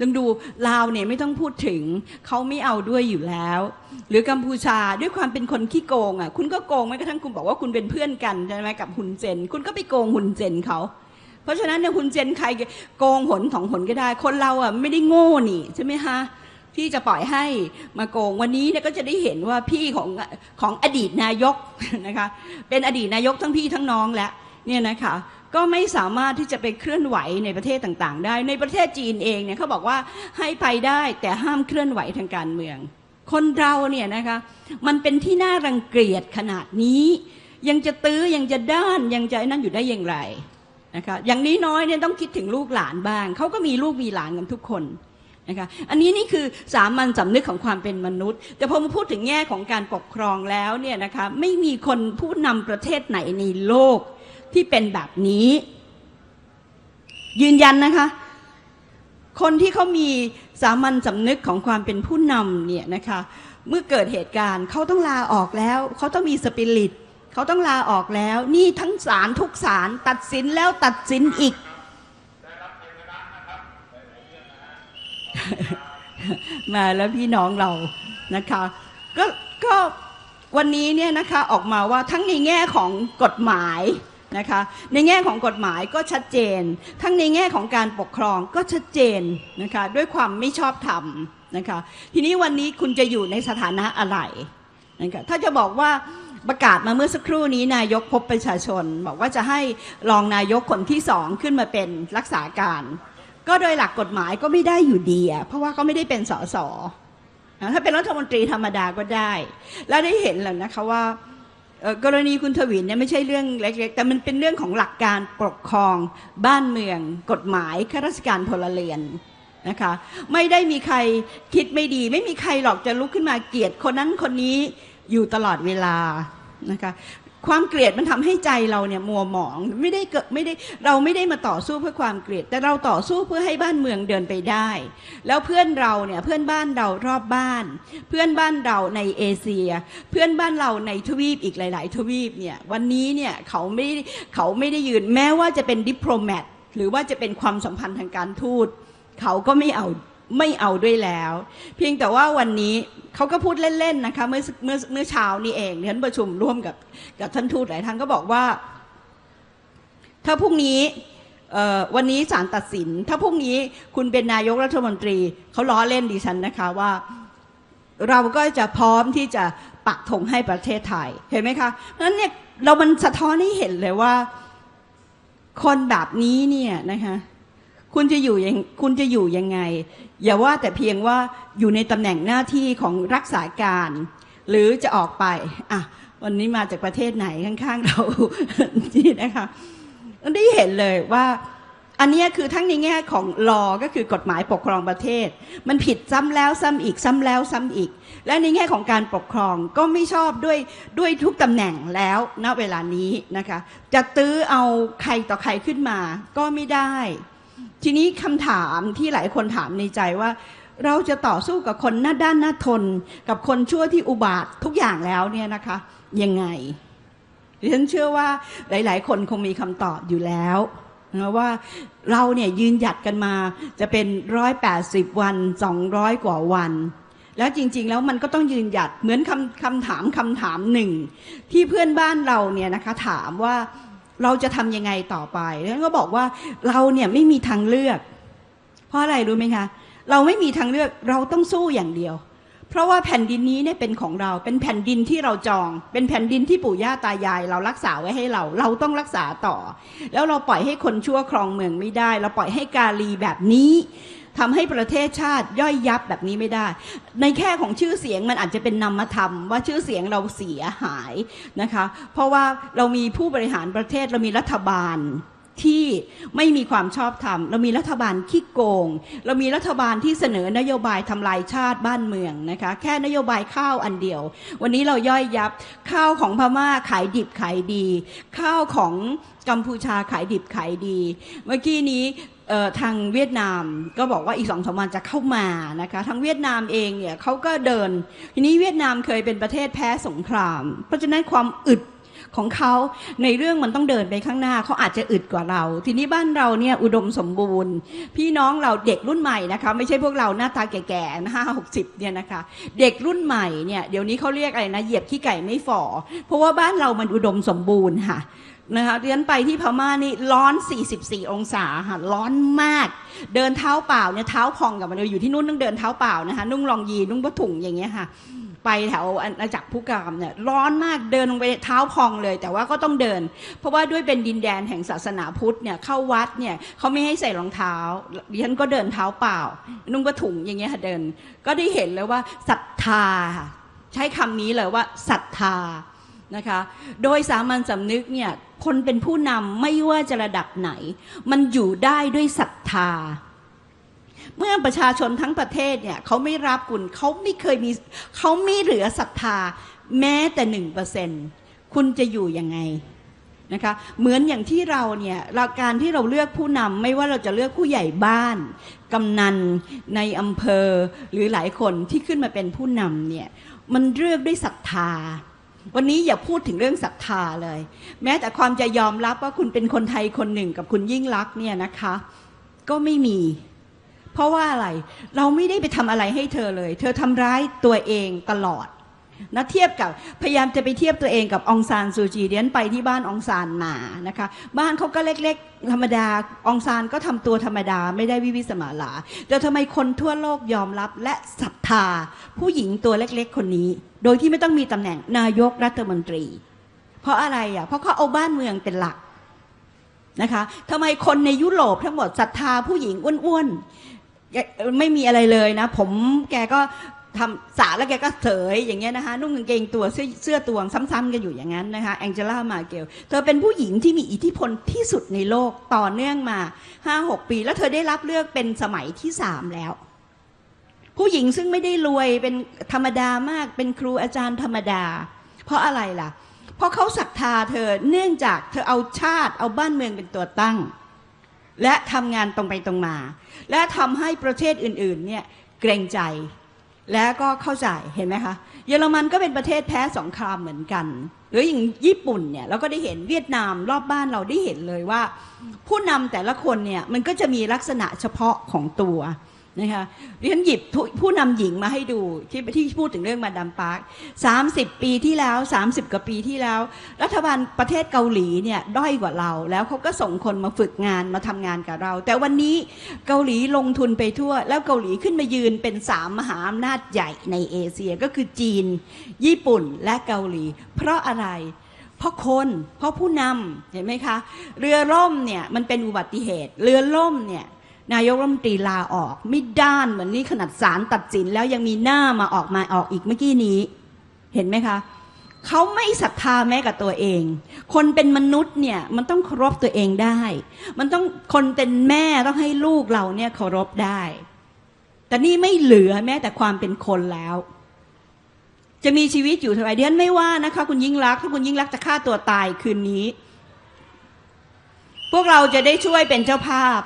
ลองดูลาวเนี่ยไม่ต้องพูดถึงเขาไม่เอาด้วยอยู่แล้ว หรือกัมพูชาด้วยความเป็นคนขี้โกงอะคุณก็โกงแม้กระทั่งคุณบอกว่าคุณเป็นเพื่อนกันใช่ไหมกับฮุนเซนคุณก็ไปโกงฮุนเซนเขาเพราะฉะนั้นเนี่ยฮุนเซนใครโกงหนสองหนก็ได้ คนเราอะไม่ได้โง่นี่ใช่ไหมคะที่จะปล่อยให้มาโกงวันนี้เนี่ยก็จะได้เห็นว่าพี่ของของอดีตนายกนะคะเป็นอดีตนายกทั้งพี่ทั้งน้องแล้วเนี่ยนะคะ ก็ไม่สามารถที่จะไปเคลื่อนไหวในประเทศต่างๆ ได้ ในประเทศจีนเองเนี่ยเขาบอกว่าให้ไปได้แต่ห้ามเคลื่อนไหวทางการเมือง คนเราเนี่ยนะคะมันเป็นที่น่ารังเกียจขนาดนี้ ยังจะตื้อยังจะด้านยังจะไอ้นั่นอยู่ได้อย่างไรนะคะอย่างนี้น้อยเนี่ยต้องคิดถึงลูกหลานบ้างเขาก็มีลูกมีหลานกันทุกคน นะคะอันนี้นี่คือสามัญสำนึกของความเป็นมนุษย์ แต่พอมาพูดถึงแง่ของการปกครองแล้วเนี่ยนะคะไม่มีคนผู้นำประเทศไหนในโลกที่เป็นแบบนี้ ยืนยันนะคะ คนที่เขามีสามัญสำนึกของความเป็นผู้นำเนี่ยนะคะเมื่อเกิดเหตุการณ์เขาต้องลาออกแล้ว เขาต้องมีสปิริตเขาต้องลาออกแล้ว นี่ทั้งศาลทุกศาลตัดสินแล้วตัดสินอีก มาแล้วพี่น้องเรานะคะ ก็ก็วันนี้เนี่ยนะคะออกมาว่าทั้งในแง่ของกฎหมายนะคะในแง่ของกฎหมายก็ชัดเจน ทั้งในแง่ของการปกครองก็ชัดเจนนะคะด้วยความไม่ชอบธรรมนะคะทีนี้วันนี้คุณจะอยู่ในสถานะอะไรนะคะถ้าจะบอกว่าประกาศมาเมื่อสักครู่นี้นายกพบประชาชน บอกว่าจะให้รองนายกคนที่สองขึ้นมาเป็นรักษาการ ก็โดยหลักกฎหมายก็ไม่ได้อยู่ดีอะเพราะว่าเขาไม่ได้เป็นสสถ้าเป็นรัฐมนตรีธรรมดาก็ได้ แล้วได้เห็นแล้วนะคะว่ากรณีคุณทวินเนี่ยไม่ใช่เรื่องเล็กๆ แต่มันเป็นเรื่องของหลักการปกครองบ้านเมือง กฎหมายข้าราชการพลเรือนนะคะไม่ได้มีใครคิดไม่ดี ไม่มีใครหรอกจะลุกขึ้นมาเกลียดคนนั้นคนนี้อยู่ตลอดเวลานะคะ ความเกลียดมันทำให้ใจเราเนี่ยมัวหมองไม่ได้เกิดไม่ได้เราไม่ได้มาต่อสู้เพื่อความเกลียด แต่เราต่อสู้เพื่อให้บ้านเมืองเดินไปได้ แล้วเพื่อนเราเนี่ยเพื่อนบ้านเรารอบบ้าน เพื่อนบ้านเราในเอเชีย เพื่อนบ้านเราในทวีปอีกหลาย ๆ ทวีปเนี่ยวันนี้เนี่ยเขาไม่เขาไม่ได้ยืนแม้ว่าจะเป็นดิปโลแมตหรือว่าจะเป็นความสัมพันธ์ทางการทูตเขาก็ไม่เอา ไม่เอาด้วยแล้ว เพียงแต่ว่าวันนี้เขาก็พูดเล่นๆนะคะเมื่อเมื่อเมื่อเช้านี้เองที่ฉันประชุมร่วมกับกับท่านทูตหลายท่านก็บอกว่า ถ้าพรุ่งนี้วันนี้ศาลตัดสิน ถ้าพรุ่งนี้คุณเป็นนายกรัฐมนตรีเขาล้อเล่นดิฉันนะคะว่า เราก็จะพร้อมที่จะปักธงให้ประเทศไทยเห็นไหมคะนั้นเนี่ยเรามันสะท้อนให้เห็นเลยว่า คนแบบนี้เนี่ยนะคะ คุณจะอยู่ยังคุณจะอยู่ยังไง อย่าว่าแต่เพียงว่าอยู่ในตำแหน่งหน้าที่ของรักษาการ หรือจะออกไปอะวันนี้มาจากประเทศไหนข้างๆเรานี่นะคะได้เห็นเลยว่าอันเนี้ยคือทั้งในแง่ของลอก็คือกฎหมายปกครองประเทศ มันผิดซ้ำแล้วซ้ำอีกซ้ำแล้วซ้ำอีก และในแง่ของการปกครองก็ไม่ชอบด้วยด้วยทุกตำแหน่งแล้วณเวลานี้นะคะ จะตื้อเอาใครต่อใครขึ้นมาก็ไม่ได้ ทีนี้คำถามที่หลายคนถามในใจว่า เราจะต่อสู้กับคนหน้าด้านหน้าทน กับคนชั่วที่อุบาททุกอย่างแล้วเนี่ยนะคะยังไงดิฉันเชื่อว่าหลาย ๆ คนคงมีคำตอบอยู่แล้วนะว่าเราเนี่ยยืนหยัดกันมาจะเป็นร้อยแปดสิบวันสองร้อยกว่าวัน แล้วจริง ๆ แล้วมันก็ต้องยืนหยัดเหมือนคำคำถามคำถามหนึ่งที่เพื่อนบ้านเราเนี่ยนะคะถามว่า เราจะทำยังไงต่อไปแล้วก็บอกว่าเราเนี่ยไม่มีทางเลือก เพราะอะไรรู้ไหมคะ เราไม่มีทางเลือกเราต้องสู้อย่างเดียว เพราะว่าแผ่นดินนี้เนี่ยเป็นของเรา เป็นแผ่นดินที่เราจอง เป็นแผ่นดินที่ปู่ย่าตายาย เรารักษาไว้ให้เรา เราต้องรักษาต่อ แล้วเราปล่อยให้คนชั่วครองเมืองไม่ได้ เราปล่อยให้กาลีแบบนี้ ทำให้ประเทศชาติย่อยยับแบบนี้ไม่ได้ ในแค่ของชื่อเสียงมันอาจจะเป็นนามธรรมว่าชื่อเสียงเราเสียหายนะคะ เพราะว่าเรามีผู้บริหารประเทศเรามีรัฐบาล ที่ไม่มีความชอบธรรม เรามีรัฐบาลขี้โกง เรามีรัฐบาลที่เสนอนโยบายทำลายชาติบ้านเมืองนะคะ แค่นโยบายข้าวอันเดียว วันนี้เราย่อยยับข้าวของพม่าขายดิบขายดี ข้าวของกัมพูชาขายดิบขายดี เมื่อกี้นี้ทางเวียดนามก็บอกว่าอีกสองสามวันจะเข้ามานะคะทางเวียดนามเองเนี่ยเขาก็เดิน ทีนี้เวียดนามเคยเป็นประเทศแพ้สงคราม เพราะฉะนั้นความอึด ของเขาในเรื่องมันต้องเดินไปข้างหน้าเขาอาจจะอึดกว่าเรา ทีนี้บ้านเราเนี่ยอุดมสมบูรณ์ พี่น้องเราเด็กรุ่นใหม่นะคะ ไม่ใช่พวกเราหน้าตาแก่ๆห้าหกสิบเนี่ยนะคะ เด็กรุ่นใหม่เนี่ยเดี๋ยวนี้เขาเรียกอะไรนะเหยียบขี้ไก่ไม่ฝ่อเพราะว่าบ้านเรามันอุดมสมบูรณ์ค่ะนะคะเรียนไปที่พม่านี่ร้อน 44 องศาค่ะร้อนมาก เดินเท้าเปล่าเนี่ยเท้าพองกับมันเลยอยู่ที่นู่นต้องเดินเท้าเปล่านะคะนุ่งรองยีนนุ่งผ้าถุงอย่างเงี้ยค่ะ ไปแถวอาณาจักรผู้กามเนี่ยร้อนมากเดินลงไปเท้าพองเลย แต่ว่าก็ต้องเดิน เพราะว่าด้วยเป็นดินแดนแห่งศาสนาพุทธเนี่ยเข้าวัดเนี่ยเขาไม่ให้ใส่รองเท้าดิฉันก็เดินเท้าเปล่า นุ่งผ้าถุงอย่างเงี้ยค่ะเดิน ก็ได้เห็นเลยว่าศรัทธา ใช้คำนี้เลยว่าศรัทธานะคะโดยสามัญสำนึกเนี่ยคนเป็นผู้นำไม่ว่าจะระดับไหน มันอยู่ได้ด้วยศรัทธา เมื่อประชาชนทั้งประเทศเนี่ยเขาไม่รับคุณเขาไม่เคยมีเขาไม่เหลือศรัทธาแม้แต่หนึ่งเปอร์เซ็นคุณจะอยู่ยังไงนะคะเหมือนอย่างที่เราเนี่ยเราการที่เราเลือกผู้นำไม่ว่าเราจะเลือกผู้ใหญ่บ้านกำนันในอำเภอหรือหลายคนที่ขึ้นมาเป็นผู้นำเนี่ยมันเลือกด้วยศรัทธา วันนี้อย่าพูดถึงเรื่องศรัทธาเลย แม้แต่ความจะยอมรับว่าคุณเป็นคนไทยคนหนึ่งกับคุณยิ่งรักเนี่ยนะคะ ก็ไม่มี เพราะว่าอะไรเราไม่ได้ไปทำอะไรให้เธอเลย เธอทำร้ายตัวเองตลอดนะเทียบกับพยายามจะไปเทียบตัวเองกับองซานซูจีเดียนไปที่บ้านองซานมานะคะบ้านเขาก็เล็กๆ ธรรมดาองซานก็ทำตัวธรรมดาไม่ได้วิวิสมาลาแต่ทำไมคนทั่วโลกยอมรับและศรัทธา ผู้หญิงตัวเล็กๆ คนนี้ โดยที่ไม่ต้องมีตำแหน่งนายกรัฐมนตรี เพราะอะไรอะเพราะเขาเอาบ้านเมืองเป็นหลักนะคะทำไมคนในยุโรปทั้งหมดศรัทธาผู้หญิงอ้วนๆ ไม่มีอะไรเลยนะ ผมแกก็ทำสาแล้วแกก็เสยอย่างเงี้ยนะคะนุ่งกางเกงตัวเสื้อเสื้อตัวซ้ำๆกันอยู่อย่างนั้นนะคะแองเจล่ามาเกลเธอเป็นผู้หญิงที่มีอิทธิพลที่สุดในโลกต่อเนื่องมา 5-6 ปี แล้วเธอได้รับเลือกเป็นสมัยที่3แล้ว ผู้หญิงซึ่งไม่ได้รวยเป็นธรรมดามากเป็นครูอาจารย์ธรรมดา เพราะอะไรล่ะ เพราะเขาศรัทธาเธอเนื่องจากเธอเอาชาติเอาบ้านเมืองเป็นตัวตั้ง และทำงานตรงไปตรงมา และทำให้ประเทศอื่นๆเนี่ยเกรงใจ และก็เข้าใจเห็นไหมคะเยอรมันก็เป็นประเทศแพ้สงครามเหมือนกัน หรืออย่างญี่ปุ่นเนี่ยเราก็ได้เห็นเวียดนามรอบบ้านเราได้เห็นเลยว่า ผู้นำแต่ละคนเนี่ยมันก็จะมีลักษณะเฉพาะของตัว นะคะดิฉันหยิบผู้ผู้นำหญิงมาให้ดูที่ที่พูดถึงเรื่องมาดามปาร์ค30ปีที่แล้ว 30 กว่าปีที่แล้ว รัฐบาลประเทศเกาหลีเนี่ยด้อยกว่าเรา แล้วเขาก็ส่งคนมาฝึกงานมาทำงานกับเรา แต่วันนี้เกาหลีลงทุนไปทั่ว แล้วเกาหลีขึ้นมายืนเป็นสามมหาอำนาจใหญ่ในเอเชียก็คือจีน ญี่ปุ่นและเกาหลี เพราะอะไรเพราะคนเพราะผู้นำเห็นไหมคะ เรือล่มเนี่ยมันเป็นอุบัติเหตุ เรือล่มเนี่ย นายกรัฐมนตรีลาออก ไม่ด้านเหมือนนี่ขนาดศาลตัดสินแล้วยังมีหน้ามาออกมาออกอีกเมื่อกี้นี้ เห็นไหมคะเขาไม่ศรัทธาแม้กับตัวเอง คนเป็นมนุษย์เนี่ยมันต้องเคารพตัวเองได้ มันต้องคนเป็นแม่ต้องให้ลูกเราเนี่ยเคารพได้ แต่นี่ไม่เหลือแม้แต่ความเป็นคนแล้ว จะมีชีวิตอยู่เท่าไหร่เดือนไม่ว่านะคะ คุณยิ่งรักถ้าคุณยิ่งรักจะฆ่าตัวตายคืนนี้ พวกเราจะได้ช่วยเป็นเจ้าภาพ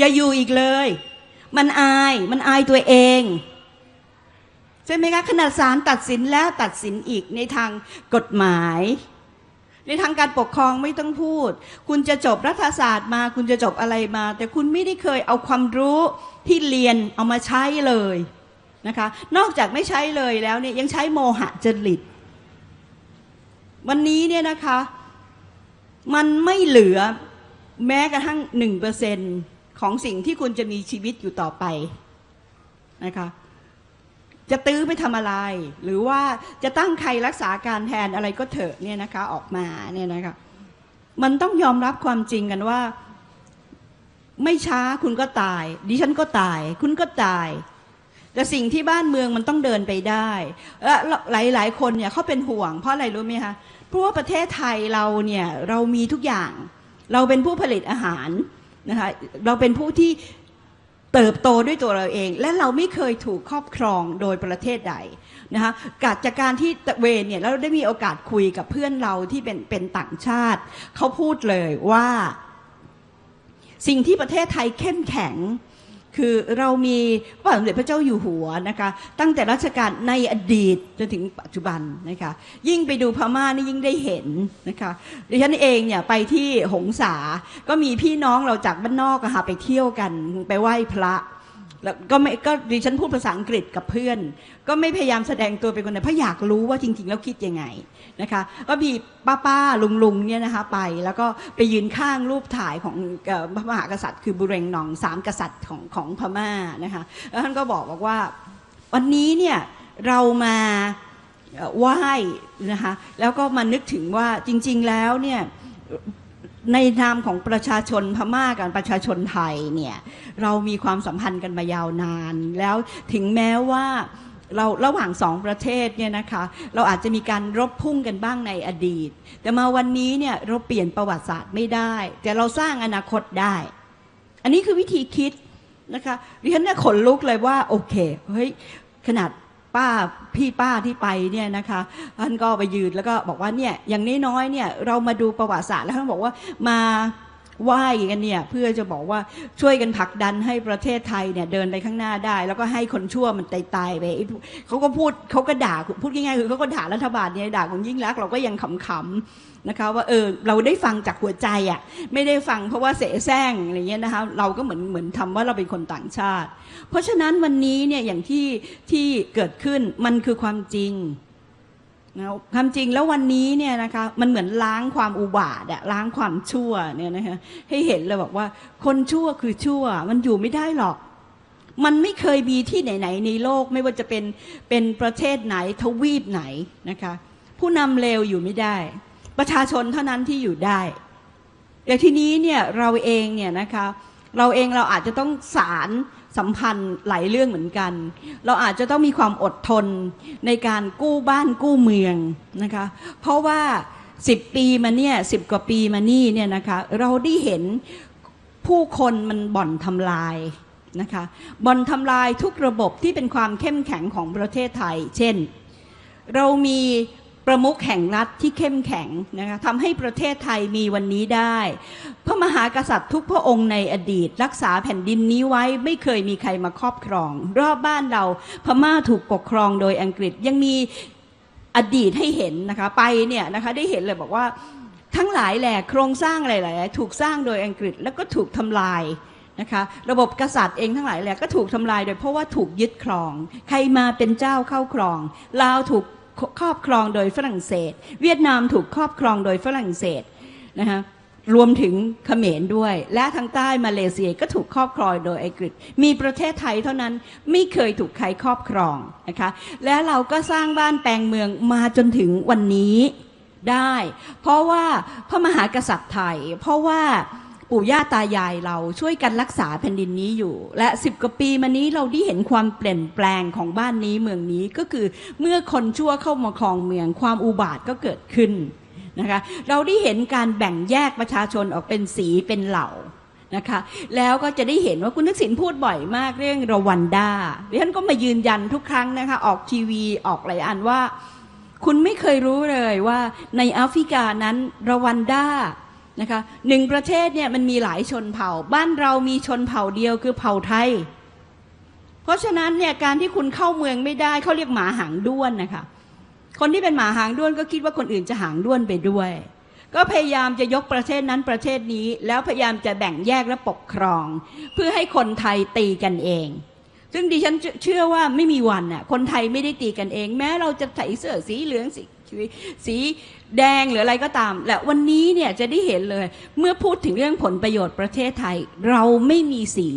อย่าอยู่อีกเลย มันอายมันอายตัวเอง ใช่ไหมคะขนาดศาลตัดสินแล้วตัดสินอีกในทางกฎหมาย ในทางการปกครองไม่ต้องพูด คุณจะจบรัฐศาสตร์มา คุณจะจบอะไรมา แต่คุณไม่ได้เคยเอาความรู้ที่เรียนเอามาใช้เลยนะคะ นอกจากไม่ใช้เลยแล้วเนี่ยยังใช้โมหะจริต วันนี้เนี่ยนะคะ มันไม่เหลือแม้กระทั่งหนึ่งเปอร์เซ็นต์ ของสิ่งที่คุณจะมีชีวิตอยู่ต่อไปนะคะจะตื้อไปทำอะไร หรือว่าจะตั้งใครรักษาการแทนอะไรก็เถอะเนี่ยนะคะออกมาเนี่ยนะคะมันต้องยอมรับความจริงกันว่า ไม่ช้าคุณก็ตาย ดิฉันก็ตาย คุณก็ตาย แต่สิ่งที่บ้านเมืองมันต้องเดินไปได้และหลายหลายๆคนเนี่ยเขาเป็นห่วงเพราะอะไรรู้ไหมคะเพราะว่าประเทศไทยเราเนี่ยเรามีทุกอย่าง เราเป็นผู้ผลิตอาหาร นะคะเราเป็นผู้ที่เติบโตด้วยตัวเราเอง และเราไม่เคยถูกครอบครองโดยประเทศใดนะคะการจากการที่เวนเนี่ยเราได้มีโอกาสคุยกับเพื่อนเราที่เป็นเป็นต่างชาติ เขาพูดเลยว่า สิ่งที่ประเทศไทยเข้มแข็ง คือเรามีพระบาทสมเด็จพระเจ้าอยู่หัวนะคะตั้งแต่รัชกาลในอดีตจนถึงปัจจุบันนะคะยิ่งไปดูพม่านี่ยิ่งได้เห็นนะคะดิฉันเองเนี่ยไปที่หงสา ก็มีพี่น้องเราจากบ้านนอกอะค่ะไปเที่ยวกันไปไหว้พระ แล้วก็ไม่ก็ดิฉันพูดภาษาอังกฤษกับเพื่อน ก็ไม่พยายามแสดงตัวเป็นคนไหนเพราะอยากรู้ว่าจริง ๆ แล้วคิดยังไงนะคะก็มีป้าป้าลุงลุงๆเนี่ยนะคะไปแล้วก็ไปยืนข้างรูปถ่ายของพระมหากษัตริย์ คือบุเรงนองสามกษัตริย์ของของพม่านะคะแล้วท่านก็บอกบอกว่า วันนี้เนี่ยเรามาไหว้นะคะแล้วก็มานึกถึงว่าจริง ๆแล้วเนี่ย ในนามของประชาชนพม่ากับประชาชนไทยเนี่ยเรามีความสัมพันธ์กันมายาวนาน แล้วถึงแม้ว่าเราระหว่างสองประเทศเนี่ยนะคะเราอาจจะมีการรบพุ่งกันบ้างในอดีต แต่มาวันนี้เนี่ยเราเปลี่ยนประวัติศาสตร์ไม่ได้ แต่เราสร้างอนาคตได้ อันนี้คือวิธีคิดนะคะดิฉันเนี่ยขนลุกเลยว่าโอเคเฮ้ยขนาด ป้าพี่ป้าที่ไปเนี่ยนะคะท่านก็ไปยืนแล้วก็บอกว่าเนี่ยอย่างน้อยๆเนี่ยเรามาดูประวัติศาสตร์แล้วท่านบอกว่ามา ไหว้กันเนี่ยเพื่อจะบอกว่าช่วยกันผลักดันให้ประเทศไทยเนี่ยเดินไปข้างหน้าได้ แล้วก็ให้คนชั่วมันตายตายๆไปเขาก็พูดเขาก็ด่าพูดง่ายๆคือเขาก็ด่ารัฐบาลเนี่ยด่าคุณยิ่งรักเราก็ยังขำๆนะคะว่าเออเราได้ฟังจากหัวใจอะไม่ได้ฟังเพราะว่าเสแสร้งอะไรเงี้ยนะคะเราก็เหมือนเหมือนทำว่าเราเป็นคนต่างชาติ เพราะฉะนั้นวันนี้เนี่ยอย่างที่ที่เกิดขึ้นมันคือความจริง นะความจริงแล้ววันนี้เนี่ยนะคะมันเหมือนล้างความอุบาทอะล้างความชั่วเนี่ยนะคะให้เห็นเลยบอกว่าคนชั่วคือชั่ว มันอยู่ไม่ได้หรอก มันไม่เคยมีที่ไหนๆในโลกไม่ว่าจะเป็นเป็นประเทศไหนทวีปไหนนะคะ ผู้นำเลวอยู่ไม่ได้ ประชาชนเท่านั้นที่อยู่ได้ แต่ทีนี้เนี่ยเราเองเนี่ยนะคะเราเองเราอาจจะต้องสาร สัมพันธ์หลายเรื่องเหมือนกัน เราอาจจะต้องมีความอดทนในการกู้บ้านกู้เมืองนะคะ เพราะว่า 10 ปีมาเนี่ยสิกว่าปีมานี่เนี่ยนะคะ เราได้เห็นผู้คนมันบ่อนทำลายนะคะบ่อนทำลายทุกระบบที่เป็นความเข้มแข็งของประเทศไทย เช่น เรามี ประมุขแห่งรัฐที่เข้มแข็งนะคะทำให้ประเทศไทยมีวันนี้ได้ พระมหากษัตริย์ทุกพระองค์ในอดีต รักษาแผ่นดินนี้ไว้ไม่เคยมีใครมาครอบครอง รอบบ้านเราพม่าถูกปกครองโดยอังกฤษยังมีอดีตให้เห็นนะคะไปเนี่ยนะคะได้เห็นเลยบอกว่าทั้งหลายแหล่โครงสร้างหลายๆถูกสร้างโดยอังกฤษแล้วก็ถูกทำลายนะคะระบบกษัตริย์เองทั้งหลายแหละก็ถูกทำลายโดยเพราะว่าถูกยึดครอง ใครมาเป็นเจ้าเข้าครองลาวถูก ครอบครองโดยฝรั่งเศส เวียดนามถูกครอบครองโดยฝรั่งเศสนะคะรวมถึงเขมรด้วย และทางใต้มาเลเซียก็ถูกครอบครองโดยอังกฤษ มีประเทศไทยเท่านั้นไม่เคยถูกใครครอบครองนะคะ และเราก็สร้างบ้านแปลงเมืองมาจนถึงวันนี้ได้ เพราะว่าพระมหากษัตริย์ไทย เพราะว่า ปู่ย่าตายายเราช่วยกันรักษาแผ่นดินนี้อยู่ และสิบกว่าปีมานี้เราได้เห็นความเปลี่ยนแปลงของบ้านนี้เมืองนี้ก็คือเมื่อคนชั่วเข้ามาครองเมืองความอุบาทก็เกิดขึ้นนะคะเราได้เห็นการแบ่งแยกประชาชนออกเป็นสีเป็นเหล่านะคะแล้วก็จะได้เห็นว่าคุณทักษิณพูดบ่อยมากเรื่องรวันดาดิฉันก็มายืนยันทุกครั้งนะคะออกทีวีออกหลายอันว่า คุณไม่เคยรู้เลยว่าในแอฟริกานั้นรวันดา นะคะหนึ่งประเทศเนี่ยมันมีหลายชนเผ่า บ้านเรามีชนเผ่าเดียวคือเผ่าไทย เพราะฉะนั้นเนี่ยการที่คุณเข้าเมืองไม่ได้เขาเรียกหมาหางด้วนนะคะคนที่เป็นหมาหางด้วนก็คิดว่าคนอื่นจะหางด้วนไปด้วย ก็พยายามจะยกประเทศนั้นประเทศนี้ แล้วพยายามจะแบ่งแยกและปกครอง เพื่อให้คนไทยตีกันเอง ซึ่งดิฉันเชื่อว่าไม่มีวันน่ะคนไทยไม่ได้ตีกันเอง แม้เราจะใส่เสื้อสีเหลืองสี สีแดงหรืออะไรก็ตาม และวันนี้เนี่ยจะได้เห็นเลย เมื่อพูดถึงเรื่องผลประโยชน์ประเทศไทย เราไม่มีสี